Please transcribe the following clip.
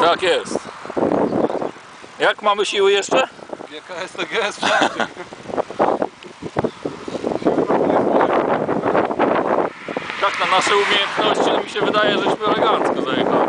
Tak jest. Jak mamy siły jeszcze? GKS to GS. Tak na nasze umiejętności no mi się wydaje, żeśmy elegancko zajechali.